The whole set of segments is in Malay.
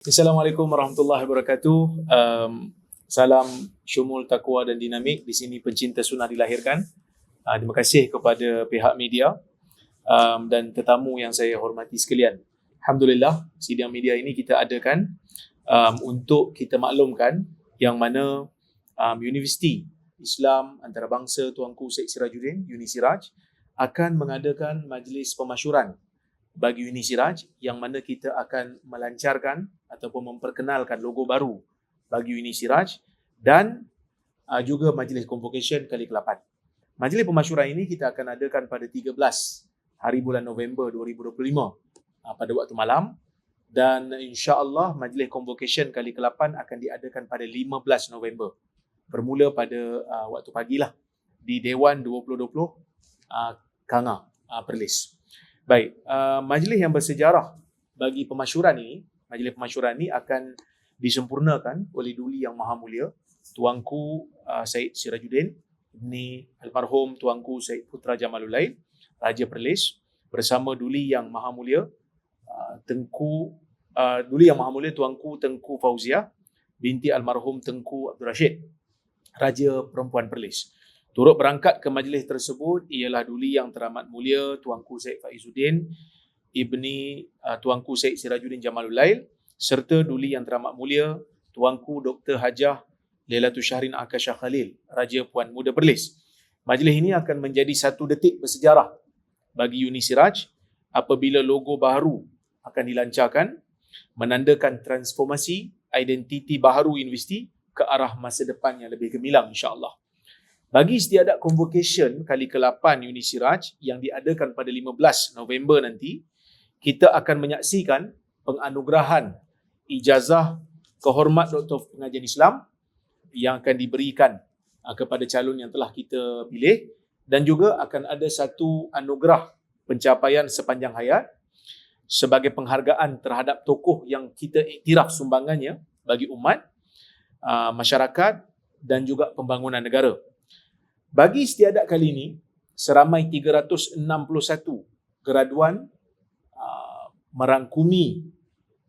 Assalamualaikum warahmatullahi wabarakatuh. Um, salam syumul takwa dan dinamik. Di sini pencinta sunnah dilahirkan. Uh, terima kasih kepada pihak media um, dan tetamu yang saya hormati sekalian. Alhamdulillah, sidang media ini kita adakan um, untuk kita maklumkan yang mana um, Universiti Islam Antarabangsa Tuanku Syed Sirajuddin, Unisiraj, akan mengadakan majlis pemasyuran bagi Uni Siraj yang mana kita akan melancarkan ataupun memperkenalkan logo baru bagi Uni Siraj dan uh, juga majlis convocation kali ke-8. Majlis pemasyuran ini kita akan adakan pada 13 hari bulan November 2025 uh, pada waktu malam dan insya-Allah majlis convocation kali ke-8 akan diadakan pada 15 November bermula pada uh, waktu pagilah di Dewan 2020 uh, Kanga uh, Perlis. Baik, uh, majlis yang bersejarah bagi pemasyuran ini, majlis pemasyuran ini akan disempurnakan oleh Duli Yang Maha Mulia, Tuanku uh, Syed Sirajuddin, ini almarhum Tuanku Syed Putra Jamalulain, Raja Perlis, bersama Duli Yang Maha Mulia, uh, Tengku, uh, Duli Yang Maha Mulia Tuanku Tengku Fauzia, binti almarhum Tengku Abdul Rashid, Raja Perempuan Perlis. Turut berangkat ke majlis tersebut ialah Duli Yang Teramat Mulia Tuanku Syed Faizuddin Ibni uh, Tuanku Syed Sirajuddin Jamalul Lail serta Duli Yang Teramat Mulia Tuanku Dr. Hajah Lailatul Syahrin Akasha Khalil Raja Puan Muda Perlis. Majlis ini akan menjadi satu detik bersejarah bagi Uni Siraj apabila logo baru akan dilancarkan menandakan transformasi identiti baharu universiti ke arah masa depan yang lebih gemilang insya-Allah. Bagi istiadat convocation kali ke-8 Uni Siraj yang diadakan pada 15 November nanti, kita akan menyaksikan penganugerahan ijazah kehormat Doktor Pengajian Islam yang akan diberikan uh, kepada calon yang telah kita pilih dan juga akan ada satu anugerah pencapaian sepanjang hayat sebagai penghargaan terhadap tokoh yang kita iktiraf sumbangannya bagi umat, uh, masyarakat dan juga pembangunan negara. Bagi istiadat kali ini, seramai 361 graduan uh, merangkumi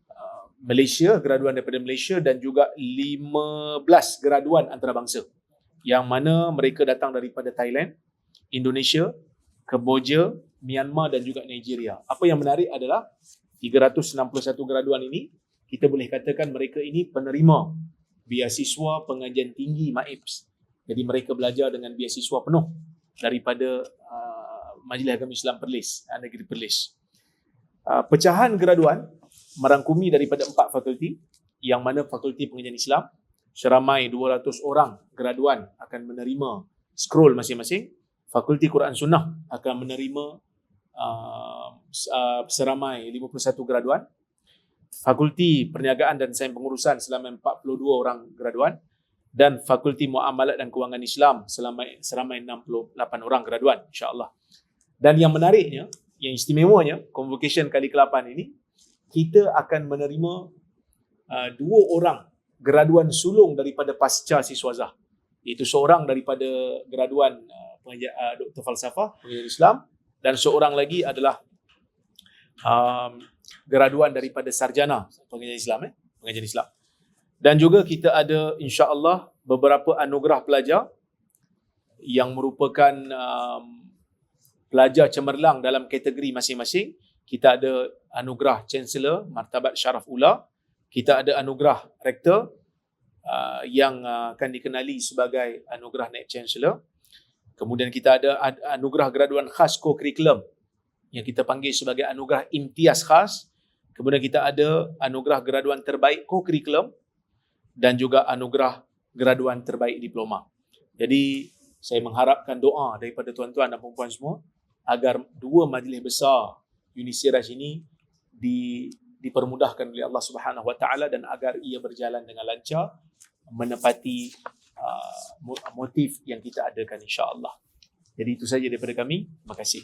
uh, Malaysia, graduan daripada Malaysia dan juga 15 graduan antarabangsa yang mana mereka datang daripada Thailand, Indonesia, Kemboja, Myanmar dan juga Nigeria. Apa yang menarik adalah 361 graduan ini kita boleh katakan mereka ini penerima beasiswa pengajian tinggi MAIPS jadi mereka belajar dengan beasiswa penuh daripada uh, Majlis Agama Islam Perlis, uh, Negeri Perlis. Uh, pecahan graduan merangkumi daripada empat fakulti yang mana fakulti pengajian Islam seramai 200 orang graduan akan menerima scroll masing-masing. Fakulti Quran Sunnah akan menerima uh, uh, seramai 51 graduan. Fakulti Perniagaan dan Sains Pengurusan selama 42 orang graduan dan Fakulti Muamalat dan Kewangan Islam selama seramai 68 orang graduan insya-Allah. Dan yang menariknya, yang istimewanya convocation kali ke-8 ini kita akan menerima uh, dua orang graduan sulung daripada pasca siswazah. Itu seorang daripada graduan uh, uh, Dr. Falsafah pengajian Islam dan seorang lagi adalah um, graduan daripada sarjana pengajian Islam eh pengajian Islam. Dan juga kita ada insya-Allah beberapa anugerah pelajar yang merupakan um, pelajar cemerlang dalam kategori masing-masing. Kita ada anugerah Chancellor Martabat Syaraf Ula. Kita ada anugerah Rektor uh, yang uh, akan dikenali sebagai anugerah Naib Chancellor. Kemudian kita ada anugerah graduan khas co-curriculum yang kita panggil sebagai anugerah imtiaz khas. Kemudian kita ada anugerah graduan terbaik co-curriculum dan juga anugerah graduan terbaik diploma. Jadi saya mengharapkan doa daripada tuan-tuan dan puan-puan semua agar dua majlis besar Unisiraj ini di, dipermudahkan oleh Allah Subhanahu Wa Taala dan agar ia berjalan dengan lancar menepati uh, motif yang kita adakan insya-Allah. Jadi itu saja daripada kami. Terima kasih.